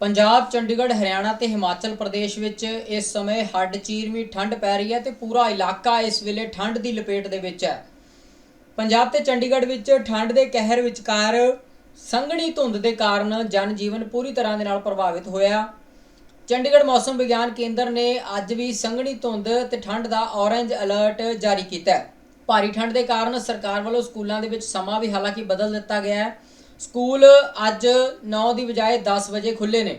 ਪੰਜਾਬ, ਚੰਡੀਗੜ੍ਹ, ਹਰਿਆਣਾ ਤੇ ਹਿਮਾਚਲ ਪ੍ਰਦੇਸ਼ ਵਿੱਚ ਇਸ ਸਮੇਂ ਹੱਡ ਚੀਰਵੀਂ ਠੰਡ ਪੈ ਰਹੀ ਹੈ ਤੇ ਪੂਰਾ ਇਲਾਕਾ ਇਸ ਵੇਲੇ ਠੰਡ ਦੀ ਲਪੇਟ ਦੇ ਵਿੱਚ ਹੈ। ਪੰਜਾਬ ਤੇ ਚੰਡੀਗੜ੍ਹ ਵਿੱਚ ਠੰਡ ਦੇ ਕਹਿਰ ਵਿਚਕਾਰ ਸੰਘਣੀ ਧੁੰਦ ਦੇ ਕਾਰਨ ਜਨ ਜੀਵਨ ਪੂਰੀ ਤਰ੍ਹਾਂ ਦੇ ਨਾਲ ਪ੍ਰਭਾਵਿਤ ਹੋਇਆ। ਚੰਡੀਗੜ੍ਹ ਮੌਸਮ ਵਿਗਿਆਨ ਕੇਂਦਰ ਨੇ ਅੱਜ ਵੀ ਸੰਘਣੀ ਧੁੰਦ ਤੇ ਠੰਡ ਦਾ ਔਰੇਂਜ ਅਲਰਟ ਜਾਰੀ ਕੀਤਾ ਹੈ। ਭਾਰੀ ਠੰਡ ਦੇ ਕਾਰਨ ਸਰਕਾਰ ਵੱਲੋਂ ਸਕੂਲਾਂ ਦੇ ਵਿੱਚ ਸਮਾਂ ਵੀ ਹਾਲਾਂਕਿ ਬਦਲ ਦਿੱਤਾ ਗਿਆ ਹੈ। ਸਕੂਲ ਅੱਜ 9 ਦੀ ਬਜਾਏ 10 ਵਜੇ ਖੁੱਲੇ ਨੇ।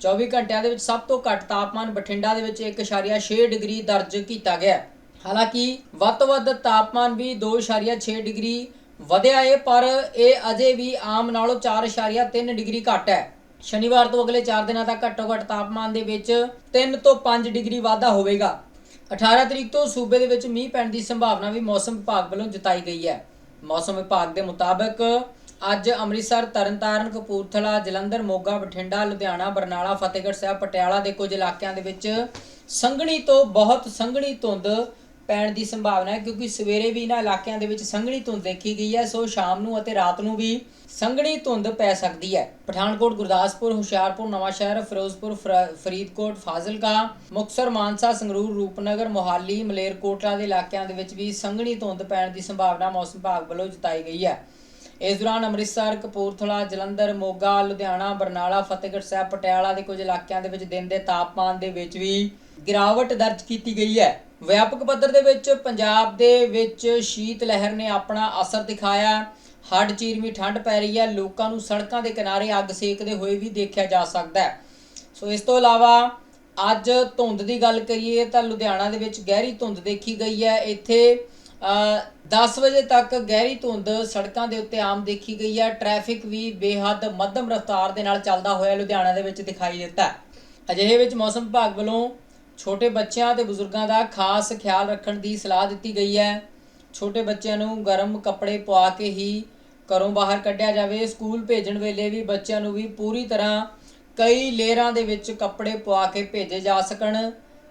24 ਘੰਟਿਆਂ ਦੇ ਵਿੱਚ ਸਭ ਤੋਂ ਘੱਟ ਤਾਪਮਾਨ ਬਠਿੰਡਾ ਦੇ ਵਿੱਚ 1.6 ਡਿਗਰੀ ਦਰਜ ਕੀਤਾ ਗਿਆ ਹਾਲਾਂਕਿ ਵੱਧ ਤੋਂ ਵੱਧ ਤਾਪਮਾਨ ਵੀ 2.6 ਡਿਗਰੀ ਵਧਿਆ ਏ, ਪਰ ਇਹ ਅਜੇ ਵੀ ਆਮ ਨਾਲੋਂ 4.3 ਡਿਗਰੀ ਘੱਟ ਹੈ। ਸ਼ਨੀਵਾਰ ਤੋਂ ਅਗਲੇ 4 ਦਿਨਾਂ ਤੱਕ ਘੱਟੋ ਘੱਟ ਤਾਪਮਾਨ ਦੇ ਵਿੱਚ 3 ਤੋਂ 5 ਡਿਗਰੀ ਵਾਧਾ ਹੋਵੇਗਾ। 18 ਤਰੀਕ ਤੋਂ ਸੂਬੇ ਦੇ ਵਿੱਚ ਮੀਂਹ ਪੈਣ ਦੀ ਸੰਭਾਵਨਾ ਵੀ ਮੌਸਮ ਵਿਭਾਗ ਵੱਲੋਂ ਜਤਾਈ ਗਈ ਹੈ। ਮੌਸਮ ਵਿਭਾਗ ਦੇ ਮੁਤਾਬਕ ਅੱਜ ਅੰਮ੍ਰਿਤਸਰ, ਤਰਨਤਾਰਨ, ਕਪੂਰਥਲਾ, ਜਲੰਧਰ, ਮੋਗਾ, ਬਠਿੰਡਾ, ਲੁਧਿਆਣਾ, ਬਰਨਾਲਾ, ਫਤਿਹਗੜ੍ਹ ਸਾਹਿਬ, ਪਟਿਆਲਾ ਦੇ ਕੁਝ ਇਲਾਕਿਆਂ ਦੇ ਵਿੱਚ ਸੰਘਣੀ ਤੋਂ ਬਹੁਤ ਸੰਘਣੀ ਧੁੰਦ ਪੈਣ ਦੀ ਸੰਭਾਵਨਾ ਹੈ ਕਿਉਂਕਿ ਸਵੇਰੇ ਵੀ ਇਹਨਾਂ ਇਲਾਕਿਆਂ ਦੇ ਵਿੱਚ ਸੰਘਣੀ ਧੁੰਦ ਦੇਖੀ ਗਈ ਹੈ, ਸੋ ਸ਼ਾਮ ਨੂੰ ਅਤੇ ਰਾਤ ਨੂੰ ਵੀ ਸੰਘਣੀ ਧੁੰਦ ਪੈ ਸਕਦੀ ਹੈ। ਪਠਾਨਕੋਟ, ਗੁਰਦਾਸਪੁਰ, ਹੁਸ਼ਿਆਰਪੁਰ, ਨਵਾਂਸ਼ਹਿਰ, ਫਿਰੋਜ਼ਪੁਰ, ਫਰ- ਫਰੀਦਕੋਟ, ਫਾਜ਼ਿਲਕਾ, ਮੁਕਤਸਰ, ਮਾਨਸਾ, ਸੰਗਰੂਰ, ਰੂਪਨਗਰ, ਮੋਹਾਲੀ, ਮਲੇਰਕੋਟਲਾ ਦੇ ਇਲਾਕਿਆਂ ਦੇ ਵਿੱਚ ਵੀ ਸੰਘਣੀ ਧੁੰਦ ਪੈਣ ਦੀ ਸੰਭਾਵਨਾ ਮੌਸਮ ਵਿਭਾਗ ਵੱਲੋਂ ਜਤਾਈ ਗਈ ਹੈ। ਇਸ ਦੌਰਾਨ ਅੰਮ੍ਰਿਤਸਰ, ਕਪੂਰਥਲਾ, ਜਲੰਧਰ, ਮੋਗਾ, ਲੁਧਿਆਣਾ, ਬਰਨਾਲਾ, ਫਤਿਹਗੜ੍ਹ ਸਾਹਿਬ, ਪਟਿਆਲਾ ਦੇ ਕੁਝ ਇਲਾਕਿਆਂ ਦੇ ਵਿੱਚ ਦਿਨ ਦੇ ਤਾਪਮਾਨ ਦੇ ਵਿੱਚ ਵੀ ਗਿਰਾਵਟ ਦਰਜ ਕੀਤੀ ਗਈ ਹੈ। ਵਿਆਪਕ ਪੱਧਰ ਦੇ ਵਿੱਚ ਪੰਜਾਬ ਦੇ ਵਿੱਚ ਸ਼ੀਤ ਲਹਿਰ ਨੇ ਆਪਣਾ ਅਸਰ ਦਿਖਾਇਆ। ਹੱਡ ਚੀਰਵੀਂ ਠੰਡ ਪੈ ਰਹੀ ਹੈ। ਲੋਕਾਂ ਨੂੰ ਸੜਕਾਂ ਦੇ ਕਿਨਾਰੇ ਅੱਗ ਸੇਕਦੇ ਹੋਏ ਵੀ ਦੇਖਿਆ ਜਾ ਸਕਦਾ ਹੈ। ਸੋ ਇਸ ਤੋਂ ਇਲਾਵਾ ਅੱਜ ਧੁੰਦ ਦੀ ਗੱਲ ਕਰੀਏ ਤਾਂ ਲੁਧਿਆਣਾ ਦੇ ਵਿੱਚ ਗਹਿਰੀ ਧੁੰਦ ਦੇਖੀ ਗਈ ਹੈ। ਇੱਥੇ 10 ਵਜੇ ਤੱਕ ਗਹਿਰੀ ਧੁੰਦ ਸੜਕਾਂ ਦੇ ਉੱਤੇ ਆਮ ਦੇਖੀ ਗਈ ਹੈ। ਟ੍ਰੈਫਿਕ ਵੀ ਬੇਹੱਦ ਮੱਧਮ ਰਫ਼ਤਾਰ ਦੇ ਨਾਲ ਚੱਲਦਾ ਹੋਇਆ ਲੁਧਿਆਣਾ ਦੇ ਵਿੱਚ ਦਿਖਾਈ ਦਿੱਤਾ ਅਜਿਹੇ ਵਿੱਚ ਮੌਸਮ ਵਿਭਾਗ ਵੱਲੋਂ ਛੋਟੇ ਬੱਚਿਆਂ ਤੇ ਬਜ਼ੁਰਗਾਂ ਦਾ ਖਾਸ ਖਿਆਲ ਰੱਖਣ ਦੀ ਸਲਾਹ ਦਿੱਤੀ ਗਈ ਹੈ। ਛੋਟੇ ਬੱਚਿਆਂ ਨੂੰ ਗਰਮ ਕੱਪੜੇ ਪਵਾ ਕੇ ਹੀ ਘਰੋਂ ਬਾਹਰ ਕੱਢਿਆ ਜਾਵੇ। ਸਕੂਲ ਭੇਜਣ ਵੇਲੇ ਵੀ ਬੱਚਿਆਂ ਨੂੰ ਵੀ ਪੂਰੀ ਤਰ੍ਹਾਂ ਕਈ ਲੇਅਰਾਂ ਦੇ ਵਿੱਚ ਕੱਪੜੇ ਪਵਾ ਕੇ ਭੇਜੇ ਜਾ ਸਕਣ।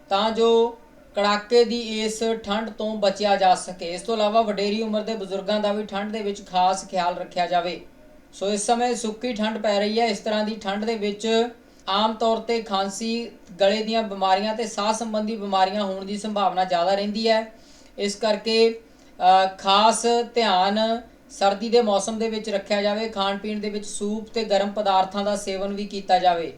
ਤਾਂ ਜੋ ਕੜਾਕੇ ਦੀ ਇਸ ਠੰਡ ਤੋਂ ਬਚਿਆ ਜਾ ਸਕੇ। ਇਸ ਤੋਂ ਇਲਾਵਾ ਵਡੇਰੀ ਉਮਰ ਦੇ ਬਜ਼ੁਰਗਾਂ ਦਾ ਵੀ ਠੰਡ ਦੇ ਵਿੱਚ ਖਾਸ ਖਿਆਲ ਰੱਖਿਆ ਜਾਵੇ। ਸੋ ਇਸ ਸਮੇਂ ਸੁੱਕੀ ਠੰਡ ਪੈ ਰਹੀ ਹੈ। ਇਸ ਤਰ੍ਹਾਂ ਦੀ ਠੰਡ ਦੇ ਵਿੱਚ ਆਮ ਤੌਰ ਤੇ ਖਾਂਸੀ, ਗਲੇ ਦੀਆਂ ਬਿਮਾਰੀਆਂ ਤੇ ਸਾਹ ਸੰਬੰਧੀ ਬਿਮਾਰੀਆਂ ਹੋਣ ਦੀ ਸੰਭਾਵਨਾ ਜ਼ਿਆਦਾ ਰਹਿੰਦੀ ਹੈ। ਇਸ ਕਰਕੇ ਖਾਸ ਧਿਆਨ ਸਰਦੀ ਦੇ ਮੌਸਮ ਦੇ ਵਿੱਚ ਰੱਖਿਆ ਜਾਵੇ। ਖਾਣ ਪੀਣ ਦੇ ਵਿੱਚ ਸੂਪ ਤੇ ਗਰਮ ਪਦਾਰਥਾਂ ਦਾ ਸੇਵਨ ਵੀ ਕੀਤਾ ਜਾਵੇ।